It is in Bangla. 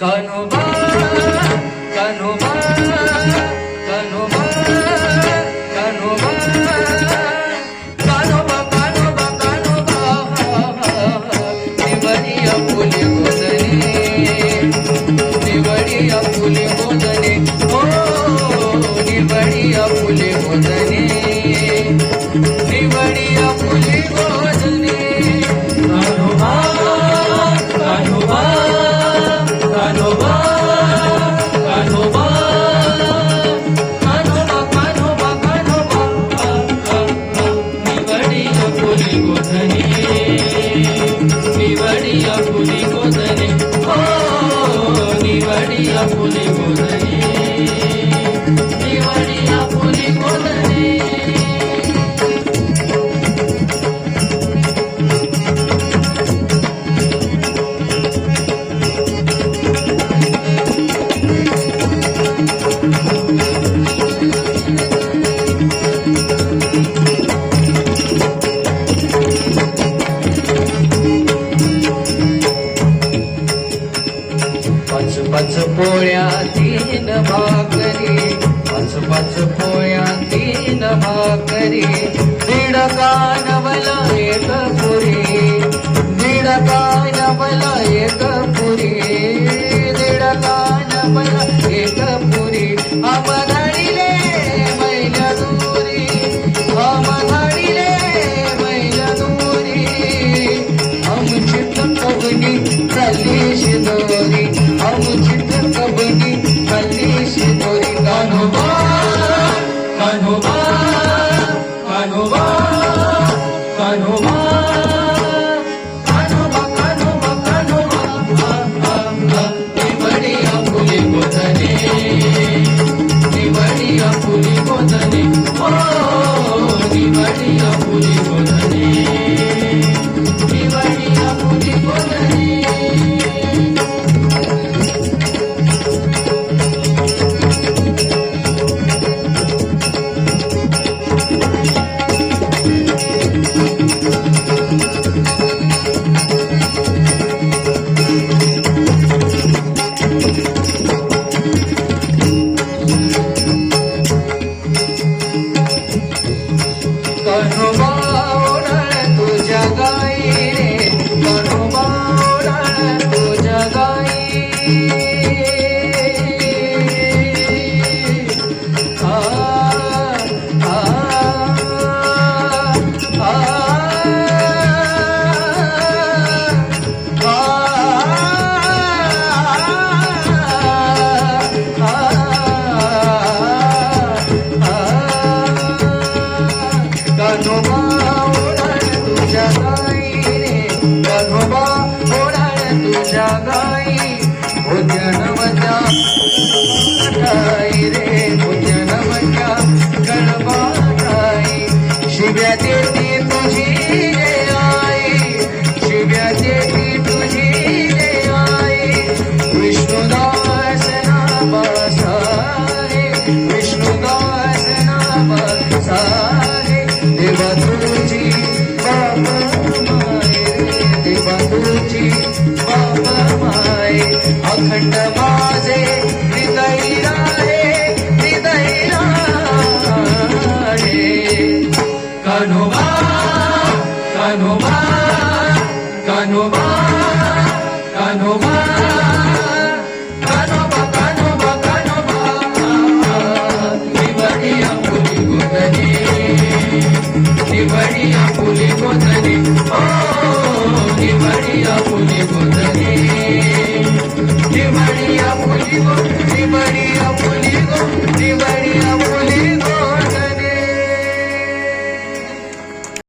कनुबा कनुबा पाच पोया तीन भाकरी दीड कान come on. কানোবা কানোবা কানোবা কানোবা দিবাড়িয়া পুলি গোদনি দিবাড়িয়া পুলি গোদনি